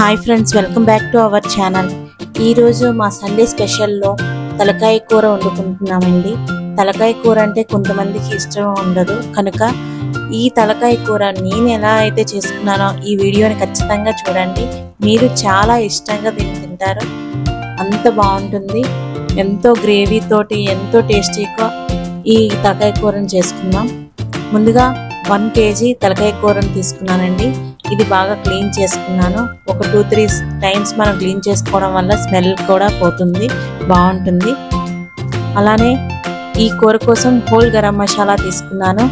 Hi friends welcome back to our channel ఈరోజు మా Sunday స్పెషల్లో తలకాయ కూర వండుకుంటున్నామండి. తలకాయ కూర అంటే కొంతమందికి ఇష్టం ఉండదు. కనుక ఈ తలకాయ కూర నేను ఎలా అయితే చేసుకున్నానో ఈ వీడియోని ఖచ్చితంగా చూడండి. మీరు చాలా ఇష్టంగా దీన్ని తింటారు. అంత బాగుంటుంది. ఎంతో గ్రేవీ తోటి ఎంతో టేస్టీగా ఈ తలకాయ కూరని చేసుకుందాం. ముందుగా వన్ కేజీ తలకాయ కూరని తీసుకున్నానండి. ఇది బాగా క్లీన్ చేసుకున్నాను. ఒక టూ త్రీ టైమ్స్ మనం క్లీన్ చేసుకోవడం వల్ల స్మెల్ కూడా పోతుంది బాగుంటుంది. అలానే ఈ కూర కోసం హోల్ గరం మసాలా తీసుకున్నాను.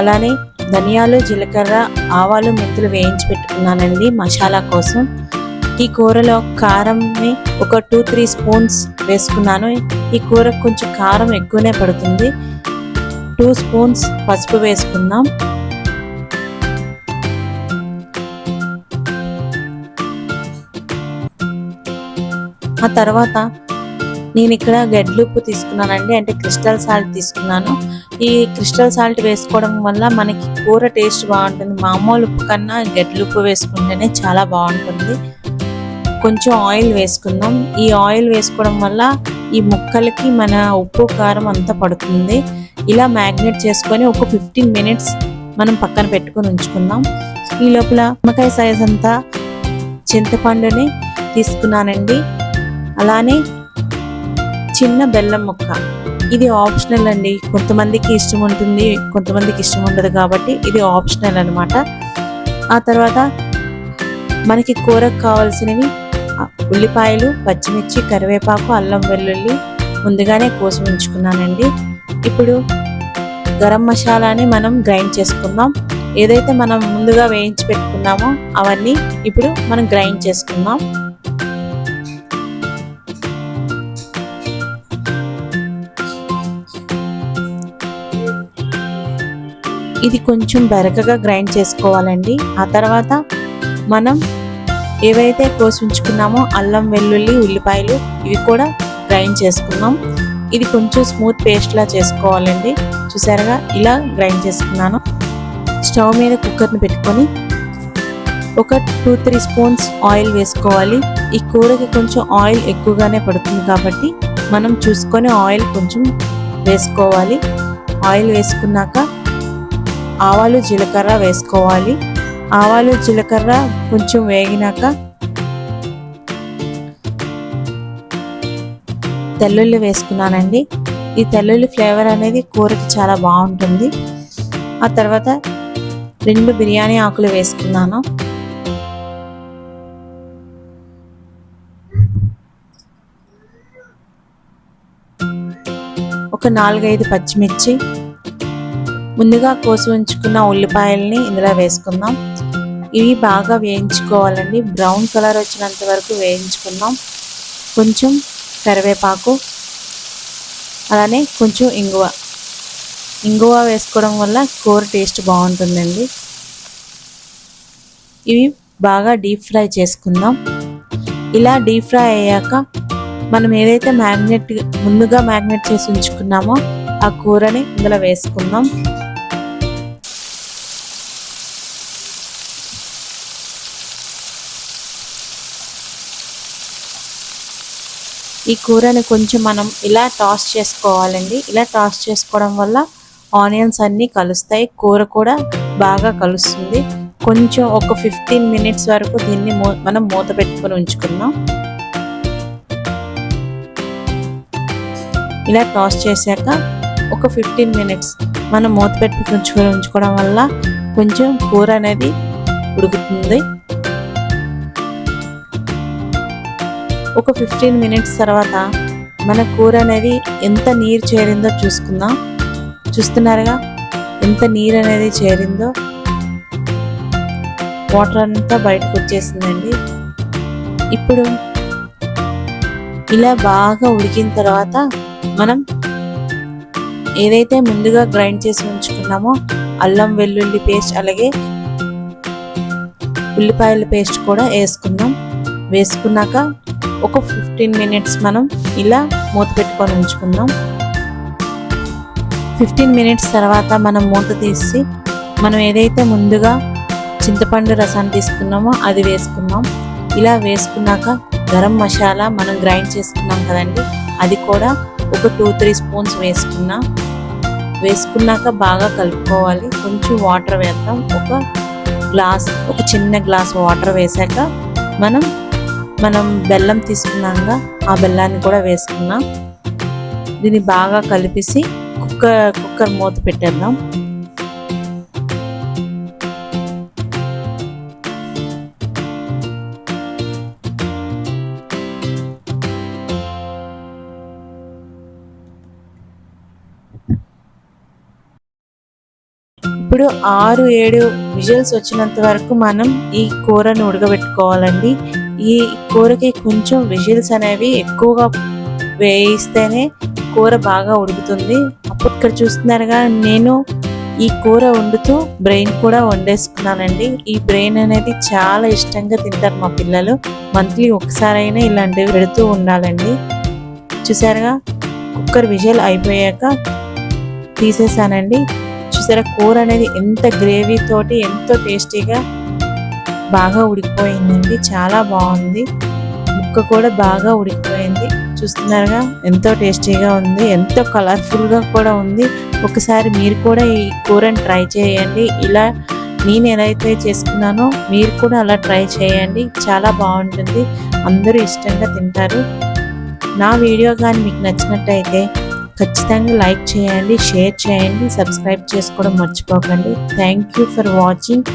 అలానే ధనియాలు జీలకర్ర ఆవాలు మెంతులు వేయించి పెట్టుకున్నానండి మసాలా కోసం. ఈ కూరలో కారంని ఒక టూ త్రీ స్పూన్స్ వేసుకున్నాను. ఈ కూర కొంచెం కారం ఎక్కువనే పడుతుంది. టూ స్పూన్స్ పసుపు వేసుకుందాం. ఆ తర్వాత నేను ఇక్కడ గడ్లుప్పు తీసుకున్నానండి అంటే క్రిస్టల్ సాల్ట్ తీసుకున్నాను. ఈ క్రిస్టల్ సాల్ట్ వేసుకోవడం వల్ల మనకి కూర టేస్ట్ బాగుంటుంది. మామూలు ఉప్పు కన్నా గడ్లుప్పు వేసుకుంటేనే చాలా బాగుంటుంది. కొంచెం ఆయిల్ వేసుకుందాం. ఈ ఆయిల్ వేసుకోవడం వల్ల ఈ ముక్కలకి మన ఉప్పు కారం అంతా పడుతుంది. ఇలా మ్యాగ్నేట్ చేసుకొని ఒక ఫిఫ్టీన్ మినిట్స్ మనం పక్కన పెట్టుకొని ఉంచుకుందాం. ఈ లోపల నిమ్మకాయ సైజ్ అంతా చింతపండుని తీసుకున్నానండి. అలానే చిన్న బెల్లం ముక్క. ఇది ఆప్షనల్ అండి. కొంతమందికి ఇష్టం ఉంటుంది కొంతమందికి ఇష్టం ఉండదు కాబట్టి ఇది ఆప్షనల్ అనమాట ఆ తర్వాత మనకి కూరకు కావాల్సినవి ఉల్లిపాయలు పచ్చిమిర్చి కరివేపాకు అల్లం వెల్లుల్లి ముందుగానే కోసి ఉంచుకున్నానండి. ఇప్పుడు గరం మసాలాని మనం గ్రైండ్ చేసుకుందాం. ఏదైతే మనం ముందుగా వేయించి పెట్టుకున్నామో అవన్నీ ఇప్పుడు మనం గ్రైండ్ చేసుకుందాం. ఇది కొంచెం బెరకగా గ్రైండ్ చేసుకోవాలండి. ఆ తర్వాత మనం ఏవైతే కోసి ఉంచుకున్నామో అల్లం వెల్లుల్లి ఉల్లిపాయలు ఇవి కూడా గ్రైండ్ చేసుకున్నాం ఇది కొంచెం స్మూత్ పేస్ట్ లా చేసుకోవాలండి. చూసారుగా? ఇలా గ్రైండ్ చేసుకున్నాను. స్టవ్ మీద కుక్కర్ని పెట్టుకొని ఒక టూ త్రీ స్పూన్స్ ఆయిల్ వేసుకోవాలి. ఈ కూరకి కొంచెం ఆయిల్ ఎక్కువగానే పడుతుంది కాబట్టి మనం చూసుకొని ఆయిల్ కొంచెం వేసుకోవాలి. ఆయిల్ వేసుకున్నాక ఆవాలు జీలకర్ర వేసుకోవాలి. ఆవాలు జీలకర్ర కొంచెం వేగినాక తెల్లుల్లి వేసుకున్నానండి. ఈ తెల్లుల్లి ఫ్లేవర్ అనేది కూరకి చాలా బాగుంటుంది. ఆ తర్వాత రెండు బిర్యానీ ఆకులు వేసుకున్నాను. ఒక నాలుగైదు పచ్చిమిర్చి ముందుగా కోసి ఉంచుకున్న ఉల్లిపాయల్ని ఇందులో వేసుకుందాం. ఇవి బాగా వేయించుకోవాలండి. బ్రౌన్ కలర్ వచ్చినంత వరకు వేయించుకుందాం. కొంచెం కరివేపాకు అలానే కొంచెం ఇంగువ. ఇంగువ వేసుకోవడం వల్ల కూర టేస్ట్ బాగుంటుందండి. ఇవి బాగా డీప్ ఫ్రై చేసుకుందాం. ఇలా డీప్ ఫ్రై అయ్యాక మనం ఏదైతే మ్యాగ్నెట్ ముందుగా మ్యాగ్నెట్ చేసి ఉంచుకున్నామో ఆ కూరని ఇందులో వేసుకుందాం. ఈ కూరని కొంచెం మనం ఇలా టాస్ చేసుకోవాలండి. ఇలా టాస్ చేసుకోవడం వల్ల ఆనియన్స్ అన్నీ కలుస్తాయి. కూర కూడా బాగా కలుస్తుంది. కొంచెం ఒక ఫిఫ్టీన్ మినిట్స్ వరకు దీన్ని మనం మూత పెట్టుకొని ఉంచుకుందాం. ఇలా టాస్ చేశాక ఒక ఫిఫ్టీన్ మినిట్స్ మనం మూత పెట్టుకుని ఉంచుకొని ఉంచుకోవడం వల్ల కొంచెం కూర అనేది ఉడుకుతుంది. ఒక ఫిఫ్టీన్ మినిట్స్ తర్వాత మన కూర అనేది ఎంత నీరు చేరిందో చూసుకుందాం. చూస్తున్నారుగా? ఎంత నీరు అనేది చేరిందో? వాటర్ అంతా బయటకు వచ్చేసిందండి. ఇప్పుడు ఇలా బాగా ఉడికిన తర్వాత మనం ఏదైతే ముందుగా గ్రైండ్ చేసి ఉంచుకున్నామో అల్లం వెల్లుల్లి పేస్ట్ అలాగే ఉల్లిపాయల పేస్ట్ కూడా వేసుకుందాం. వేసుకున్నాక ఒక ఫిఫ్టీన్ మినిట్స్ మనం ఇలా మూత పెట్టుకొని ఉంచుకుందాం. ఫిఫ్టీన్ మినిట్స్ తర్వాత మనం మూత తీసి మనం ఏదైతే ముందుగా చింతపండు రసాన్ని తీసుకున్నామో అది వేసుకున్నాం ఇలా వేసుకున్నాక గరం మసాలా మనం గ్రైండ్ చేసుకున్నాం కదండి అది కూడా ఒక టూ త్రీ స్పూన్స్ వేసుకున్నా. వేసుకున్నాక బాగా కలుపుకోవాలి. కొంచెం వాటర్ వేద్దాం. ఒక గ్లాస్ ఒక చిన్న గ్లాస్ వాటర్ వేసాక మనం మనం బెల్లం తీసుకున్నాక ఆ బెల్లాన్ని కూడా వేసుకున్నాం. దీన్ని బాగా కలిపేసి కుక్కర్ కుక్కర్ మూత పెట్టేద్దాం. ఇప్పుడు ఆరు ఏడు విజిల్స్ వచ్చినంత వరకు మనం ఈ కూరను ఉడకబెట్టుకోవాలండి. ఈ కూరకి కొంచెం విజిల్స్ అనేవి ఎక్కువగా వేయిస్తేనే కూర బాగా ఉడుకుతుంది. అప్పుడు ఇక్కడ చూస్తున్నారుగా నేను ఈ కూర వండుతూ బ్రెయిన్ కూడా వండేసుకున్నానండి. ఈ బ్రెయిన్ అనేది చాలా ఇష్టంగా తింటారు మా పిల్లలు. మంత్లీ ఒకసారైనా ఇలాంటివి పెడుతూ ఉండాలండి. చూసారుగా కుక్కర్ విజిల్ అయిపోయాక తీసేసానండి. చూసారా కూర అనేది ఎంత గ్రేవీ తోటి ఎంతో టేస్టీగా బాగా ఉడికిపోయిందండి. చాలా బాగుంది. ముక్క కూడా బాగా ఉడికిపోయింది. చూస్తున్నారుగా ఎంతో టేస్టీగా ఉంది. ఎంతో కలర్ఫుల్గా కూడా ఉంది. ఒకసారి మీరు కూడా ఈ కూరని ట్రై చేయండి. ఇలా నేను ఏదైతే చేసుకున్నానో మీరు కూడా అలా ట్రై చేయండి. చాలా బాగుంటుంది. అందరూ ఇష్టంగా తింటారు. నా వీడియో కానీ మీకు నచ్చినట్టయితే ఖచ్చితంగా లైక్ చేయండి షేర్ చేయండి సబ్స్క్రైబ్ చేసుకోవడం మర్చిపోకండి. Thank you for watching.